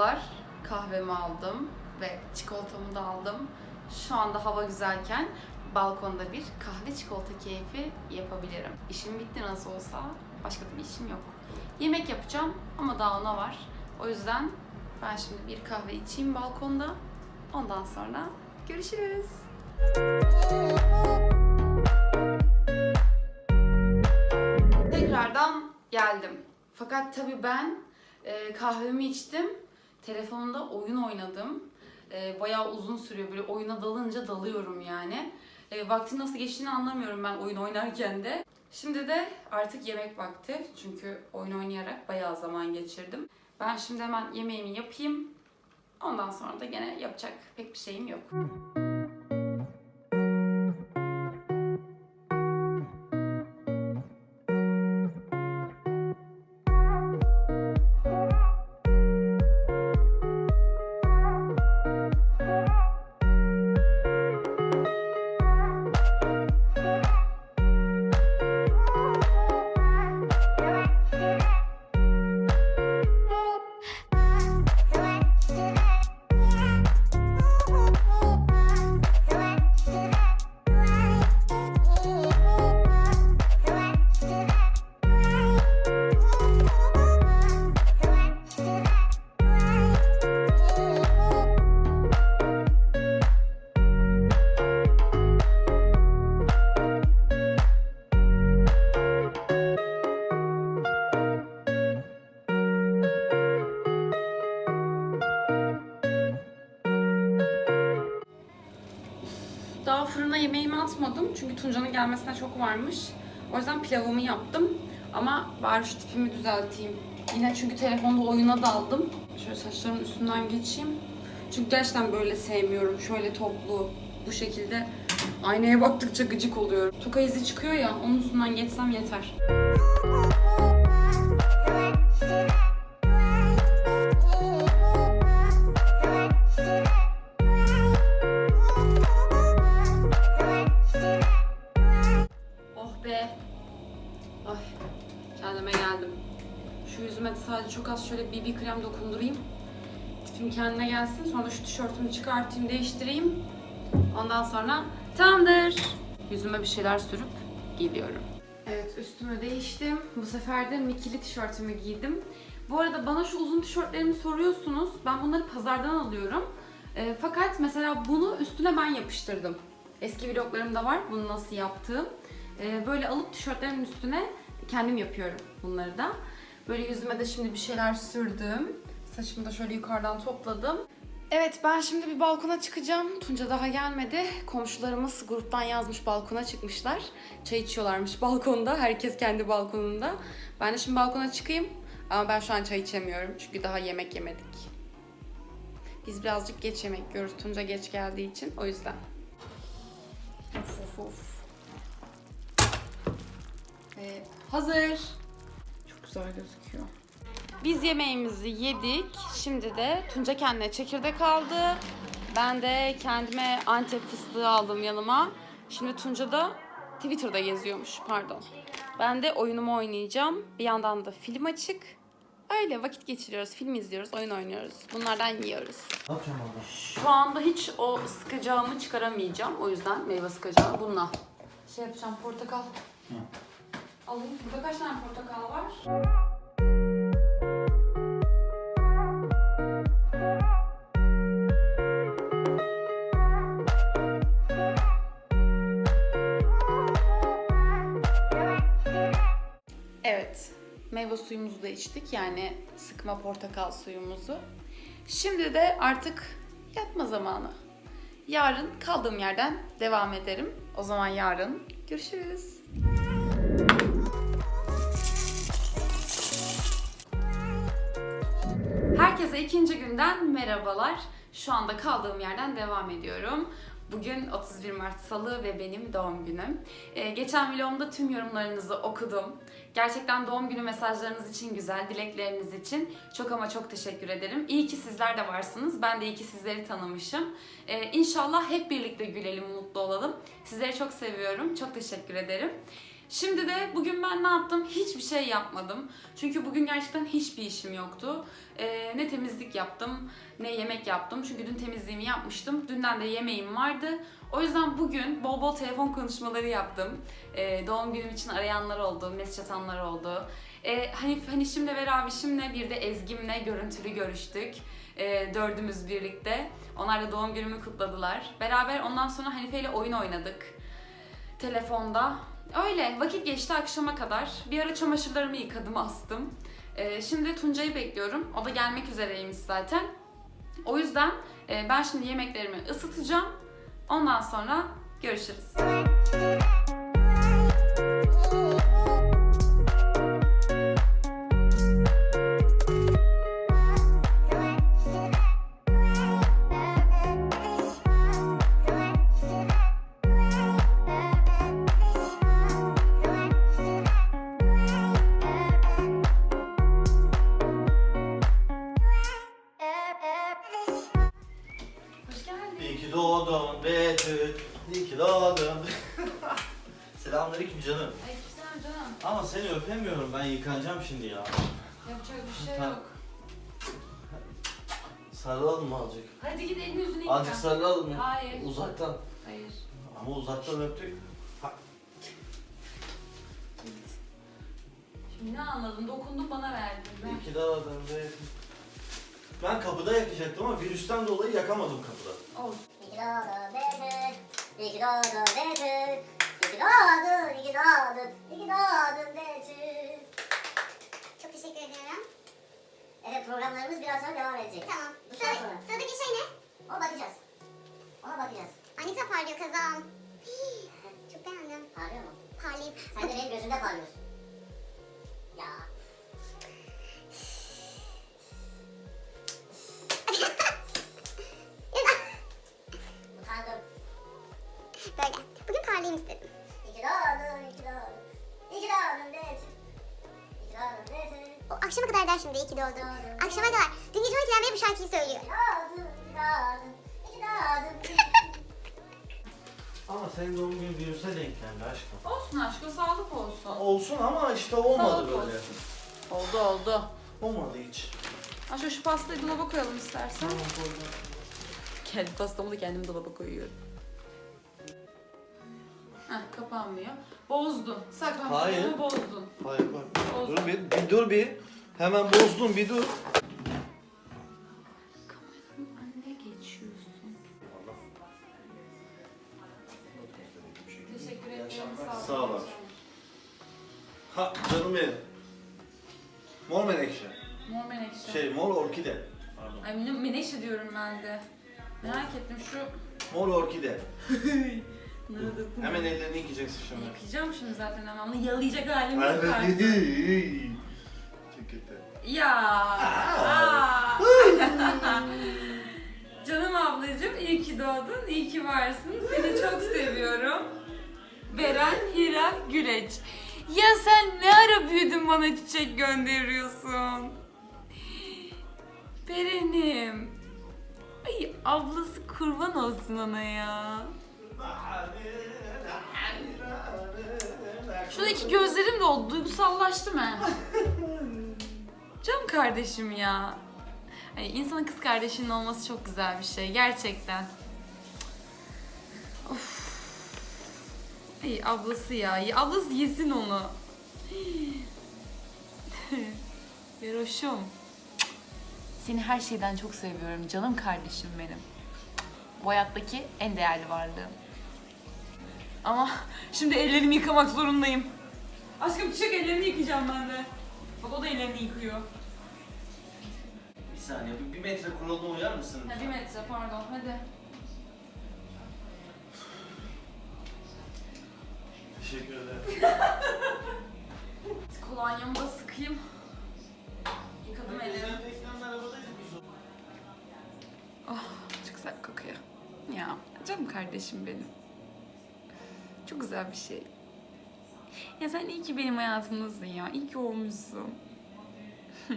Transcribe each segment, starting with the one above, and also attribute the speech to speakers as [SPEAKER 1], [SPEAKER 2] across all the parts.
[SPEAKER 1] Merhabalar. Kahvemi aldım ve çikolatamı da aldım. Şu anda hava güzelken balkonda bir kahve çikolata keyfi yapabilirim. İşim bitti nasıl olsa başka bir işim yok. Yemek yapacağım ama daha ona var. O yüzden ben şimdi bir kahve içeyim balkonda. Ondan sonra görüşürüz. Tekrardan geldim. Fakat tabii ben e, kahvemi içtim. Telefonda oyun oynadım. E, bayağı uzun sürüyor. Böyle oyuna dalınca dalıyorum yani. E, vaktin nasıl geçtiğini anlamıyorum ben oyun oynarken de. Şimdi de artık yemek vakti. Çünkü oyun oynayarak bayağı zaman geçirdim. Ben şimdi hemen yemeğimi yapayım. Ondan sonra da gene yapacak pek bir şeyim yok. Daha fırına yemeğimi atmadım çünkü Tunca'nın gelmesine çok varmış. O yüzden pilavımı yaptım. Ama bari şu tipimi düzelteyim. Yine çünkü telefonda oyuna daldım. Şöyle saçlarımın üstünden geçeyim. Çünkü gerçekten böyle sevmiyorum. Şöyle toplu, bu şekilde aynaya baktıkça gıcık oluyorum. Toka izi çıkıyor ya, onun üstünden geçsem yeter. Sadece çok az şöyle BB krem dokundurayım. Tipim kendine gelsin. Sonra şu tişörtümü çıkartayım, değiştireyim. Ondan sonra tamamdır. Yüzüme bir şeyler sürüp gidiyorum. Evet üstümü değiştim. Bu sefer de mikili tişörtümü giydim. Bu arada bana şu uzun tişörtlerimi soruyorsunuz. Ben bunları pazardan alıyorum. E, fakat mesela bunu üstüne ben yapıştırdım. Eski vloglarımda var bunu nasıl yaptığım. E, böyle alıp tişörtlerimin üstüne kendim yapıyorum bunları da. Böyle yüzüme de şimdi bir şeyler sürdüm. Saçımı da şöyle yukarıdan topladım. Evet ben şimdi bir balkona çıkacağım. Tunca daha gelmedi. Komşularımız gruptan yazmış balkona çıkmışlar. Çay içiyorlarmış balkonda. Herkes kendi balkonunda. Ben de şimdi balkona çıkayım. Ama ben şu an çay içemiyorum. Çünkü daha yemek yemedik. Biz birazcık geç yemek yiyoruz. Tunca geç geldiği için. O yüzden. Of of of. Ve hazır. Güzel gözüküyor. Biz yemeğimizi yedik. Şimdi de Tunca kendine çekirdek aldı. Ben de kendime Antep fıstığı aldım yanıma. Şimdi Tunca da Twitter'da geziyormuş pardon. Ben de oyunumu oynayacağım. Bir yandan da film açık. Öyle vakit geçiriyoruz, film izliyoruz, oyun oynuyoruz. Bunlardan yiyoruz.
[SPEAKER 2] Ne yapacağım orada?
[SPEAKER 1] Şu anda hiç o sıkacağımı çıkaramayacağım. O yüzden meyve sıkacağım bununla. Şey yapacağım portakal. Alayım. Burada kaç tane portakal var? Evet. Meyve suyumuzu da içtik. Yani sıkma portakal suyumuzu. Şimdi de artık yatma zamanı. Yarın kaldığım yerden devam ederim. O zaman yarın görüşürüz. Herkese ikinci günden merhabalar. Şu anda kaldığım yerden devam ediyorum. Bugün 31 Mart Salı ve benim doğum günüm. Ee, geçen vlogumda tüm yorumlarınızı okudum. Gerçekten doğum günü mesajlarınız için güzel, dilekleriniz için çok ama çok teşekkür ederim. İyi ki sizler de varsınız. Ben de iyi ki sizleri tanımışım. Ee, inşallah hep birlikte gülelim, mutlu olalım. Sizleri çok seviyorum. Çok teşekkür ederim. Şimdi de bugün ben ne yaptım? Hiçbir şey yapmadım. Çünkü bugün gerçekten hiçbir işim yoktu. Ee, ne temizlik yaptım, ne yemek yaptım. Çünkü dün temizliğimi yapmıştım. Dünden de yemeğim vardı. O yüzden bugün bol bol telefon konuşmaları yaptım. Ee, doğum günüm için arayanlar oldu, mesaj atanlar oldu. Ee, Hanif, Hanişimle ve Ravişimle bir de Ezgim'le görüntülü görüştük. Ee, dördümüz birlikte. Onlar da doğum günümü kutladılar. Beraber ondan sonra Hanife ile oyun oynadık. Telefonda. Öyle vakit geçti akşama kadar. Bir ara çamaşırlarımı yıkadım astım. Ee, şimdi Tuncay'ı bekliyorum. O da gelmek üzereymiş zaten. O yüzden e, ben şimdi yemeklerimi ısıtacağım. Ondan sonra görüşürüz.
[SPEAKER 2] Ben yıkanacağım şimdi ya.
[SPEAKER 1] Yapacak bir şey
[SPEAKER 2] Tamam.
[SPEAKER 1] yok.
[SPEAKER 2] Sarılalım mı azıcık?
[SPEAKER 1] Hadi git elini yüzünü yıka.
[SPEAKER 2] Azıcık sarılalım mı?
[SPEAKER 1] Hayır.
[SPEAKER 2] Uzaktan.
[SPEAKER 1] Hayır.
[SPEAKER 2] Ama uzaktan öptük.
[SPEAKER 1] Şimdi ne anladın? Dokundun bana verdin. Ben...
[SPEAKER 2] İyi ki doğdun Betül. Ben kapıda yakacaktım ama virüsten dolayı yakamadım kapıda.
[SPEAKER 1] Olsun.
[SPEAKER 3] İyi ki doğdun Betül. İyi ki doğdun Betül. İyi ki doğdun, iyi ki doğdun, iyi ki doğdun Betül.
[SPEAKER 4] Çok teşekkür ediyorum.
[SPEAKER 3] Evet programlarımız biraz sonra devam edecek.
[SPEAKER 4] Tamam. Sıra,
[SPEAKER 3] sonra.
[SPEAKER 4] sıradaki şey ne?
[SPEAKER 3] Ona bakacağız. Ona bakacağız.
[SPEAKER 4] Anita parlıyor kazağım. Çok beğendim.
[SPEAKER 3] Parlıyor mu?
[SPEAKER 4] Parlayayım.
[SPEAKER 3] Sen de benim gözümde parlıyorsun. Ya.
[SPEAKER 4] Kadar şimdi iyi ki doğdun. Akşama kadar. Dün gece 12'den beri bu şarkıyı söylüyor.
[SPEAKER 2] Ama senin doğum günün virüse denk geldi aşkım.
[SPEAKER 1] Olsun aşkım, sağlık olsun.
[SPEAKER 2] Olsun ama işte olmadı
[SPEAKER 1] Sağlık
[SPEAKER 2] böyle.
[SPEAKER 1] olsun. Oldu oldu.
[SPEAKER 2] Olmadı hiç.
[SPEAKER 1] Aşkım şu pastayı dolaba koyalım istersen.
[SPEAKER 2] Tamam koydum.
[SPEAKER 1] Kendi pastamı da kendim dolaba koyuyorum. Heh, kapanmıyor. Bozdun. Saklan
[SPEAKER 2] Hayır.
[SPEAKER 1] bozdun.
[SPEAKER 2] Hayır bak.
[SPEAKER 1] Olsun.
[SPEAKER 2] Dur bir, bir dur bir. Hemen bozdun bir dur.
[SPEAKER 1] Kameranın önüne geçiyorsun. Teşekkür ederim. Sağ ol.
[SPEAKER 2] Sağ ol. Ha canım benim. Mor menekşe.
[SPEAKER 1] Mor menekşe.
[SPEAKER 2] Şey mor orkide. Pardon.
[SPEAKER 1] Ay ne- menekşe diyorum ben de. Merak ettim şu...
[SPEAKER 2] Mor orkide.
[SPEAKER 1] Nerede?
[SPEAKER 2] Hemen ellerini yıkayacaksın şimdi.
[SPEAKER 1] Yıkayacağım şimdi zaten ama onu yalayacak halim yok artık.
[SPEAKER 2] Kötü.
[SPEAKER 1] Ya. aa. Canım ablacığım iyi ki doğdun, iyi ki varsın. Seni çok seviyorum. Beren Hira Güleç. Ya sen ne ara büyüdün bana çiçek gönderiyorsun? Berenim. Ay ablası kurban olsun ona ya. Şuradaki gözlerim de oldu. Duygusallaştım he. Canım kardeşim ya. Ay, insanın kız kardeşinin olması çok güzel bir şey. Gerçekten. Of. Ay ablası ya. Ablası yesin onu. Yaroşum. Seni her şeyden çok seviyorum canım kardeşim benim. Bu hayattaki en değerli varlığım. Ama şimdi ellerimi yıkamak zorundayım. Aşkım çık ellerini yıkayacağım ben de. Bak o da ellerini yıkıyor.
[SPEAKER 2] Bir saniye bir, bir metre kuralına uyar mısın?
[SPEAKER 1] Ha, bir metre pardon hadi.
[SPEAKER 2] Teşekkür ederim.
[SPEAKER 1] Kolonyamı da sıkayım. Yıkadım ellerimi.
[SPEAKER 2] Dezenfektanla arabadaydık biz o-
[SPEAKER 1] Oh çok güzel kokuyor. Ya canım kardeşim benim. Çok güzel bir şey. Ya sen iyi ki benim hayatımdasın ya. İyi ki olmuşsun.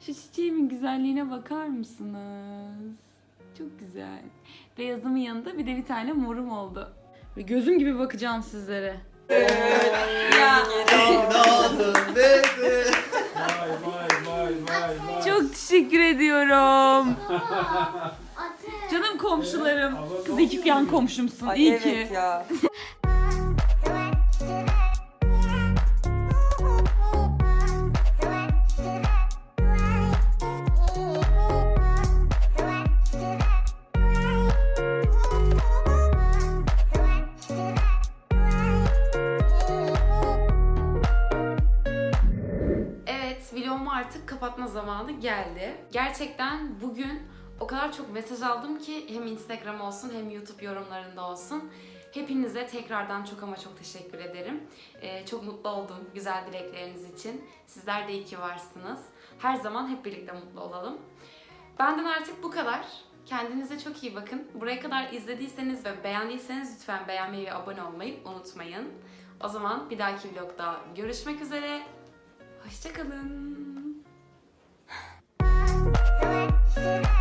[SPEAKER 1] Şu çiçeğimin güzelliğine bakar mısınız? Çok güzel. Beyazımın yanında bir de bir tane morum oldu. Ve gözüm gibi bakacağım sizlere. Ya.
[SPEAKER 5] Vay vay vay vay vay.
[SPEAKER 1] çok teşekkür ediyorum. Canım komşularım. Zeki yan komşumsun. İyi
[SPEAKER 6] evet
[SPEAKER 1] ki.
[SPEAKER 6] ya.
[SPEAKER 1] Kapatma zamanı geldi. Gerçekten bugün o kadar çok mesaj aldım ki hem Instagram olsun hem YouTube yorumlarında olsun. Hepinize tekrardan çok ama çok teşekkür ederim. Ee, çok mutlu oldum güzel dilekleriniz için. Sizler de iyi ki varsınız. Her zaman hep birlikte mutlu olalım. Benden artık bu kadar. Kendinize çok iyi bakın. Buraya kadar izlediyseniz ve beğendiyseniz lütfen beğenmeyi ve abone olmayı unutmayın. O zaman bir dahaki vlogda görüşmek üzere. Hoşçakalın.
[SPEAKER 4] Hoşçakalın.